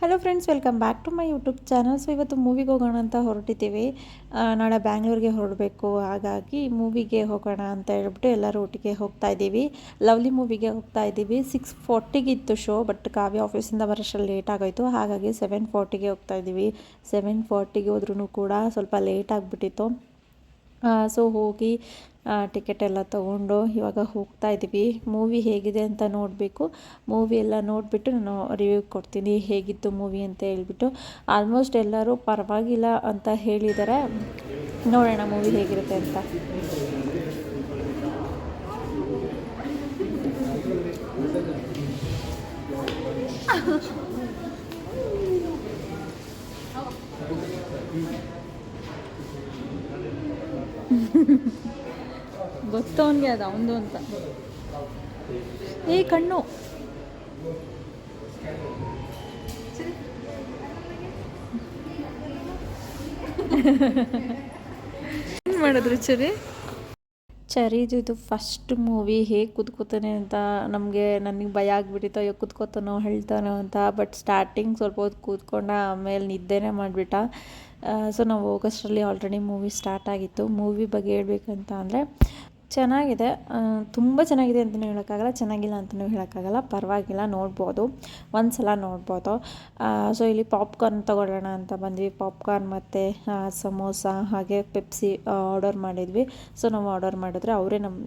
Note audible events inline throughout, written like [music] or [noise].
Hello friends welcome back to my YouTube channel so ಇವತ್ತು ಮೂವಿಗೆ ಹೋಗೋಣ ಅಂತ ಹೊರಟಿದ್ದೀವಿ. ನಾಳೆ ಬ್ಯಾಂಗ್ಳೂರಿಗೆ ಹೊರಡಬೇಕು. ಹಾಗಾಗಿ ಮೂವಿಗೆ ಹೋಗೋಣ ಅಂತ ಹೇಳ್ಬಿಟ್ಟು ಎಲ್ಲರೂ ಒಟ್ಟಿಗೆ ಹೋಗ್ತಾ ಇದ್ದೀವಿ. ಲವ್ಲಿ ಮೂವಿಗೆ ಹೋಗ್ತಾ ಇದ್ದೀವಿ. ಸಿಕ್ಸ್ ಫೋರ್ಟಿಗೆ ಇತ್ತು ಶೋ ಬಟ್ ಕಾವ್ಯ ಆಫೀಸಿಂದ ಬರೋಷ್ಟು ಲೇಟ್ ಆಗೋಯ್ತು. ಹಾಗಾಗಿ ಸೆವೆನ್ ಫೋರ್ಟಿಗೆ ಹೋಗ್ತಾ ಇದ್ದೀವಿ. ಸೆವೆನ್ ಫೋರ್ಟಿಗೆ ಹೋದ್ರೂ ಕೂಡ ಸ್ವಲ್ಪ ಲೇಟ್ ಆಗಿಬಿಟ್ಟಿತ್ತು. ಸೊ ಹೋಗಿ ಟಿಕೆಟ್ ಎಲ್ಲ ತೊಗೊಂಡು ಇವಾಗ ಹೋಗ್ತಾ ಇದ್ದೀವಿ. ಮೂವಿ ಹೇಗಿದೆ ಅಂತ ನೋಡಬೇಕು. ಮೂವಿ ಎಲ್ಲ ನೋಡಿಬಿಟ್ಟು ನಾನು ರಿವ್ಯೂ ಕೊಡ್ತೀನಿ. ಹೇಗಿತ್ತು ಮೂವಿ ಅಂತ ಹೇಳ್ಬಿಟ್ಟು. ಆಲ್ಮೋಸ್ಟ್ ಎಲ್ಲರೂ ಪರವಾಗಿಲ್ಲ ಅಂತ ಹೇಳಿದ್ದಾರೆ. ನೋಡೋಣ ಮೂವಿ ಹೇಗಿರುತ್ತೆ ಅಂತ. [laughs] ಗೊತ್ತು ಅವನಿಗೆ ಅದು ಅವನದು ಅಂತ. ಏ, ಕಣ್ಣು. ಏನು ಮಾಡಿದ್ರು ಚರಿ ಚರಿದು ಇದು ಫಸ್ಟ್ ಮೂವಿ ಹೇಗೆ ಕೂತ್ಕೋತಾನೆ ಅಂತ ನಮಗೆ ನನಗೆ ಭಯ ಆಗಿಬಿಟ್ಟಿತ್ತು. ಅಯ್ಯೋ, ಕೂತ್ಕೋತಾನೋ ಹೇಳ್ತಾನೋ ಅಂತ. ಬಟ್ ಸ್ಟಾರ್ಟಿಂಗ್ ಸ್ವಲ್ಪ ಹೊತ್ತು ಕೂತ್ಕೊಂಡ ಆಮೇಲೆ ನಿದ್ದೆನೇ ಮಾಡಿಬಿಟ್ಟ. ಸೊ ನಾವು ಆಗಸ್ಟಲ್ಲಿ ಆಲ್ರೆಡಿ ಮೂವಿ ಸ್ಟಾರ್ಟ್ ಆಗಿತ್ತು. ಮೂವಿ ಬಗ್ಗೆ ಹೇಳ್ಬೇಕಂತ ಅಂದರೆ ಚೆನ್ನಾಗಿದೆ. ತುಂಬ ಚೆನ್ನಾಗಿದೆ ಅಂತಲೂ ಹೇಳೋಕ್ಕಾಗಲ್ಲ, ಚೆನ್ನಾಗಿಲ್ಲ ಅಂತಲೂ ಹೇಳೋಕ್ಕಾಗಲ್ಲ. ಪರವಾಗಿಲ್ಲ, ನೋಡ್ಬೋದು. ಒಂದು ಸಲ ನೋಡ್ಬೋದು ಸೊ ಇಲ್ಲಿ ಪಾಪ್ಕಾರ್ನ್ ತೊಗೊಳ್ಳೋಣ ಅಂತ ಬಂದ್ವಿ. ಪಾಪ್ಕಾರ್ನ್ ಮತ್ತು ಸಮೋಸ ಹಾಗೆ ಪೆಪ್ಸಿ ಆರ್ಡರ್ ಮಾಡಿದ್ವಿ. ಸೊ ನಾವು ಆರ್ಡರ್ ಮಾಡಿದ್ರೆ ಅವರೇ ನಮ್ಮ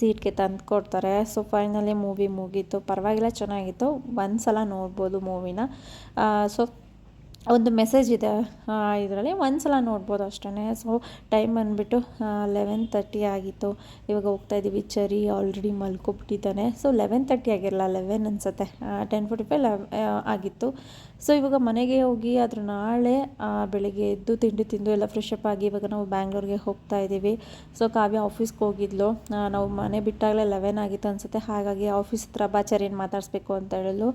ಸೀಟ್ಗೆ ತಂದು ಕೊಡ್ತಾರೆ. ಸೊ ಫೈನಲಿ ಮೂವಿ ಮುಗೀತು. ಪರವಾಗಿಲ್ಲ, ಚೆನ್ನಾಗಿತ್ತು. ಒಂದು ಸಲ ನೋಡ್ಬೋದು ಮೂವಿನ ಸೊ ಒಂದು ಮೆಸೇಜ್ ಇದೆ. ಇದರಲ್ಲಿ ಒಂದು ಸಲ ನೋಡ್ಬೋದು ಅಷ್ಟೇ ಸೊ ಟೈಮ್ ಬಂದುಬಿಟ್ಟು ಲೆವೆನ್ ತರ್ಟಿ ಆಗಿತ್ತು. ಇವಾಗ ಹೋಗ್ತಾ ಇದ್ದೀವಿ ಚರಿ ಆಲ್ರೆಡಿ ಮಲ್ಕೊಬಿಟ್ಟಿದ್ದಾನೆ. ಸೊ ಲೆವೆನ್ ತರ್ಟಿ ಆಗಿರಲ್ಲ ಲೆವೆನ್ ಅನಿಸುತ್ತೆ. ಟೆನ್ ಫೋರ್ಟಿ ಫೈವ್ ಲೆವ್ ಆಗಿತ್ತು. ಸೊ ಇವಾಗ ಮನೆಗೆ ಹೋಗಿ ಅದ್ರ ನಾಳೆ ಬೆಳಿಗ್ಗೆ ಎದ್ದು ತಿಂಡಿ ತಿಂದು ಎಲ್ಲ ಫ್ರೆಶ್ ಅಪ್ ಆಗಿ ಇವಾಗ ನಾವು ಬ್ಯಾಂಗ್ಳೂರಿಗೆ ಹೋಗ್ತಾ ಇದ್ದೀವಿ ಸೊ ಕಾವ್ಯ ಆಫೀಸ್ಗೆ ಹೋಗಿದ್ಲು. ನಾವು ಮನೆ ಬಿಟ್ಟಾಗಲೇ ಲೆವೆನ್ ಆಗಿತ್ತು ಅನಿಸುತ್ತೆ. ಹಾಗಾಗಿ ಆಫೀಸ್ ಹತ್ರ ಬಾ, ಚರಿನ ಮಾತಾಡಿಸ್ಬೇಕು ಅಂತ ಹೇಳಲು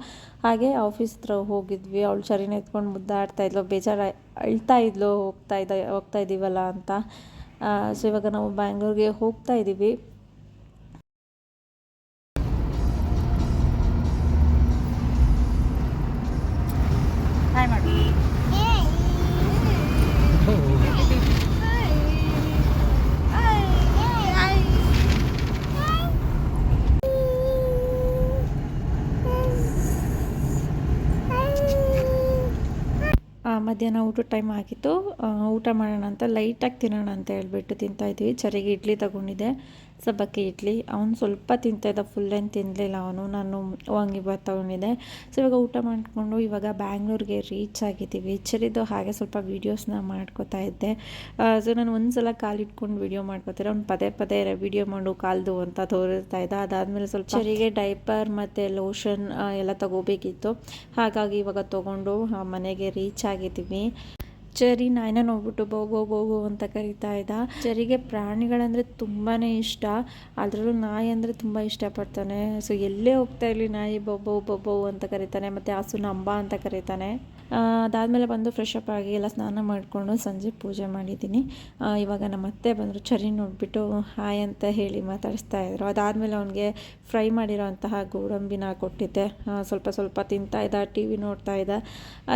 ಹಾಗೆ ಆಫೀಸ್ ಹತ್ರ ಹೋಗಿದ್ವಿ. ಅವಳು ಚರಿನ ಎತ್ಕೊಂಡು ಮುದ್ದಾಡ್ತಾ ಇದ್ಲು, ಬೇಜಾರು ಅಳ್ತಾ ಇದ್ಲು, ಹೋಗ್ತಾ ಇದ್ದ, ಹೋಗ್ತಾ ಇದ್ದೀವಲ್ಲ ಅಂತ. ಸೊ ಇವಾಗ ನಾವು ಬ್ಯಾಂಗ್ಳೂರಿಗೆ ಹೋಗ್ತಾ ಇದ್ದೀವಿ ಮಧ್ಯಾಹ್ನ ಊಟದ ಟೈಮ್ ಆಗಿತ್ತು. ಊಟ ಮಾಡೋಣ ಅಂತ ಲೈಟಾಗಿ ತಿನ್ನೋಣ ಅಂತ ಹೇಳ್ಬಿಟ್ಟು ತಿಂತಾಯಿದ್ವಿ ಚರಿಗೆ ಇಡ್ಲಿ ತಗೊಂಡಿದ್ದೆ. ಸಬ್ಬಕ್ಕಿ ಇಡ್ಲಿ. ಅವನು ಸ್ವಲ್ಪ ತಿಂತಾಯಿದ್ದ ಫುಲ್ ಏನು ತಿನ್ನಲಿಲ್ಲ ಅವನು. ನಾನು ವಾಂಗಿಬಾತ್ ತೊಗೊಂಡಿದ್ದೆ. ಸೊ ಇವಾಗ ಊಟ ಮಾಡಿಕೊಂಡು ಇವಾಗ ಬ್ಯಾಂಗ್ಳೂರಿಗೆ ರೀಚ್ ಆಗಿದ್ದೀವಿ. ಚರಿದು ಹಾಗೆ ಸ್ವಲ್ಪ ವೀಡಿಯೋಸ್ನ ಮಾಡ್ಕೋತಾ ಇದ್ದೆ. ಸೊ ನಾನು ಒಂದು ಸಲ ಕಾಲಿಟ್ಕೊಂಡು ವೀಡಿಯೋ ಮಾಡ್ಕೋತಾರೆ? ಅವ್ನು ಪದೇ ಪದೇ ವೀಡಿಯೋ ಮಾಡು, ಕಾಲ್ದು ಅಂತ ತೋರಿಸ್ತಾ ಇದ್ದ. ಅದಾದಮೇಲೆ ಸ್ವಲ್ಪ ಚರಿಗೆ ಡೈಪರ್ ಮತ್ತು ಲೋಷನ್ ಎಲ್ಲ ತಗೋಬೇಕಿತ್ತು. ಹಾಗಾಗಿ ಇವಾಗ ತೊಗೊಂಡು ಮನೆಗೆ ರೀಚ್ ಆಗಿದ್ದೀವಿ. ಚರಿ ನಾಯಿನ ನೋಡ್ಬಿಟ್ಟು ಬೋಗೋ ಬೋಗೋ ಅಂತ ಕರಿತಾ ಇದ್ದ. ಚರಿಗೆ ಪ್ರಾಣಿಗಳಂದ್ರೆ ತುಂಬಾನೇ ಇಷ್ಟ. ಅದರಲ್ಲೂ ನಾಯಿ ಅಂದರೆ ತುಂಬ ಇಷ್ಟಪಡ್ತಾನೆ. ಸೊ ಎಲ್ಲೇ ಹೋಗ್ತಾ ಇರಲಿ ನಾಯಿ ಬೊಬ್ಬೋ ಬೊಬ್ಬೋ ಅಂತ ಕರಿತಾನೆ. ಮತ್ತೆ ಹಸು ನಂಬ ಅಂತ ಕರೀತಾನೆ. ಅದಾದಮೇಲೆ ಬಂದು ಫ್ರೆಶ್ ಅಪ್ ಆಗಿ ಎಲ್ಲ ಸ್ನಾನ ಮಾಡಿಕೊಂಡು ಸಂಜೆ ಪೂಜೆ ಮಾಡಿದ್ದೀನಿ. ಇವಾಗ ನಮ್ಮ ಅತ್ತೆ ಬಂದರು, ಚರಿ ನೋಡಿಬಿಟ್ಟು ಹಾಯ್ ಅಂತ ಹೇಳಿ ಮಾತಾಡಿಸ್ತಾ ಇದ್ರು. ಅದಾದಮೇಲೆ ಅವನಿಗೆ ಫ್ರೈ ಮಾಡಿರೋಂತಹ ಗೋಡಂಬಿನ ಕೊಟ್ಟಿದ್ದೆ. ಸ್ವಲ್ಪ ಸ್ವಲ್ಪ ತಿಂತಾ ಇದ್ದ ಟಿ ವಿ ನೋಡ್ತಾ ಇದ್ದ.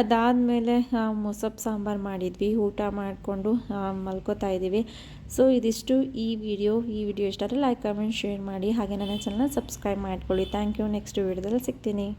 ಅದಾದಮೇಲೆ ಮೊಸಪ್ಪು ಸಾಂಬಾರು ಮಾಡಿದ್ವಿ, ಊಟ ಮಾಡಿಕೊಂಡು ಮಲ್ಕೋತಾ ಇದ್ದೀವಿ. ಸೊ ಇದಿಷ್ಟು ಈ ವಿಡಿಯೋ ಈ ವಿಡಿಯೋ ಇಷ್ಟ ಆದರೆ ಲೈಕ್ ಕಮೆಂಟ್ ಶೇರ್ ಮಾಡಿ. ಹಾಗೆ ನನ್ನ ಚಾನಲ್ನ ಸಬ್ಸ್ಕ್ರೈಬ್ ಮಾಡ್ಕೊಳ್ಳಿ. ಥ್ಯಾಂಕ್ ಯು ನೆಕ್ಸ್ಟ್ ವಿಡಿಯೋದಲ್ಲಿ ಸಿಗ್ತೀನಿ.